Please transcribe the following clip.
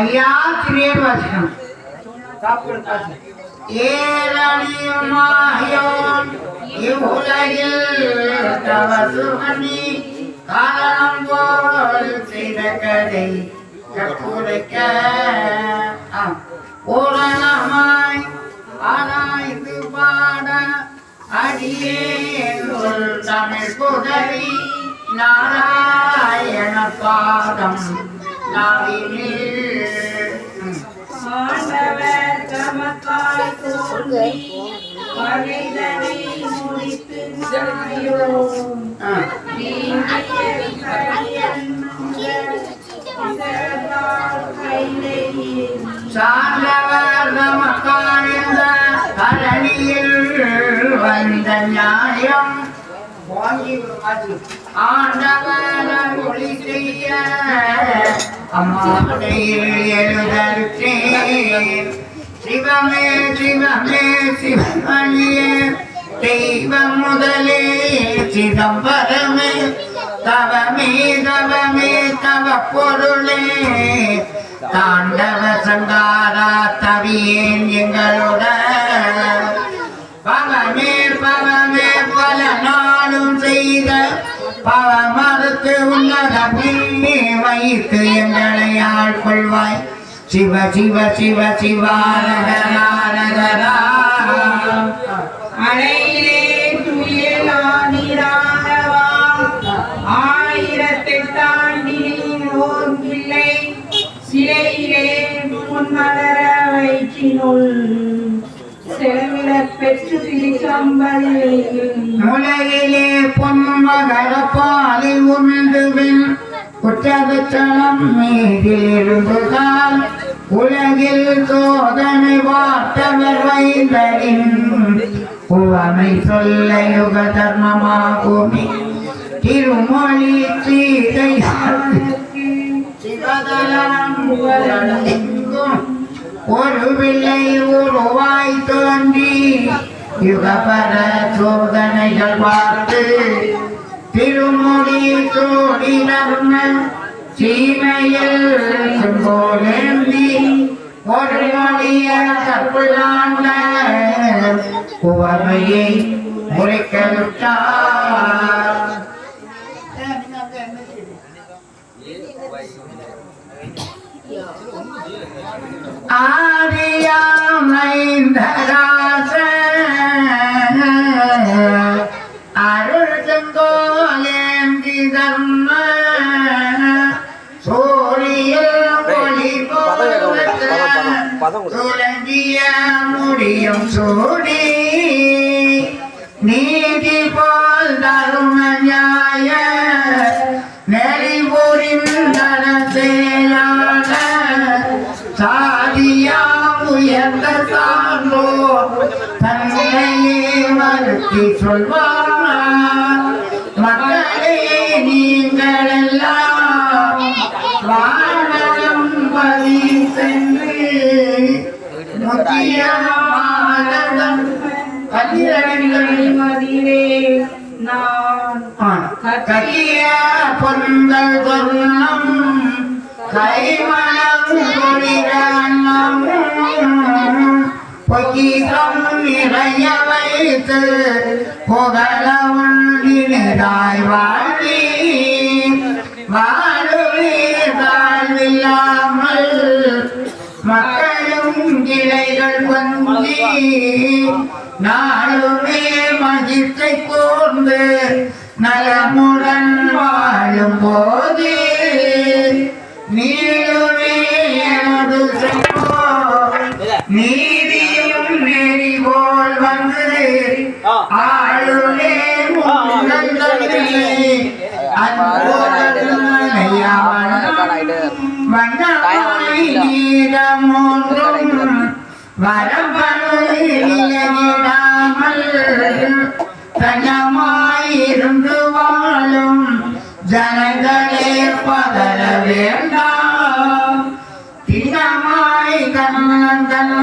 ஐயா திரியர் வாசகம். ஏரணியுமாயோன் இவ்வுலகில் தவசுமணி காரணம் போல் செய்த கதை கட்டுரைக்க பூரணமாய் ஆராய்ந்து பாட அடியேன் தமிழ் புகழி நாராயண பாதம். ஆண்டவர் தமக்காய் தோன்றி பகைதனை முடித்து சார்ந்தவர் நமக்காழ்ந்த வந்த நியாயம் ஆண்டவர் ஒளி செய்ய அம்மாடையில் எழுதற்றேன் சிவமே சிவமே சிவமணியே தெய்வம் முதலே சிதம்பரமே தவமே தவமே தவ பொருளே தாண்டவ சங்காரா தவியேன் எங்களுடன். எங்களை ஆட்கொள்வாய் சிவ சிவ சிவ சிவாரகரா அலையிலே துயிலானிரானவா ஆயிரத்தெட்டாண்டி ஓர் பிள்ளை சிலையிலே முன்மலர பெற்று உலகிலே பொன்மகர உண்டு உமிழ்ந்துவின் மீதிருந்துதான் உலகில் சோதனை வார்த்தவர் வைந்தரின் உவமை சொல்ல யுக தர்மமாகுமே திருமொழி சீதை ஒரு பிள்ளை உருவாய் தோன்றி யுகபர சோதனைகள் பார்த்து திருமுடி சோடி நர்ம சீமையில் போலேந்தி ஒரு மொழிய கற்புலாண்ட உவமையை முறைக்கலுட்டார் ஆரியாமைந்தராச துலங்கிய முடியும் சூடி. நீதி போல் தரும நியாய நெறி புரிந்தன சாதியா உயர்ந்த சான்றோ. தன்னையே மறுத்தி சொல்வார். மக்களே நீங்கள் எல்லாம் வாழம் பதிவு கட்டிய பொங்கல் சொர்ணம் கைமணம் கொடிதன்னம் பொக்கிகம் நிறைய வைத்து புகழ உண்டினராய் வாழி வாழுவே வாழ்வில்லாமல் மக்களும் கிளைகள் கொஞ்சி நாளுமே மகிழ்ச்சி கூர்ந்து நலமுடன் வாழும் போது நீளுமே எனது நீதியும் நெறி போல் வந்து ஆளுமே முன்னல் தன்னை அன்போடு மலையாவன் வண்ணமாய் நீரமோன்றும் வரம்படாமல் தனமாயிருந்து வாழும் ஜனங்களே பதற வேண்டாம். தினமாய் கண்ணங்கள்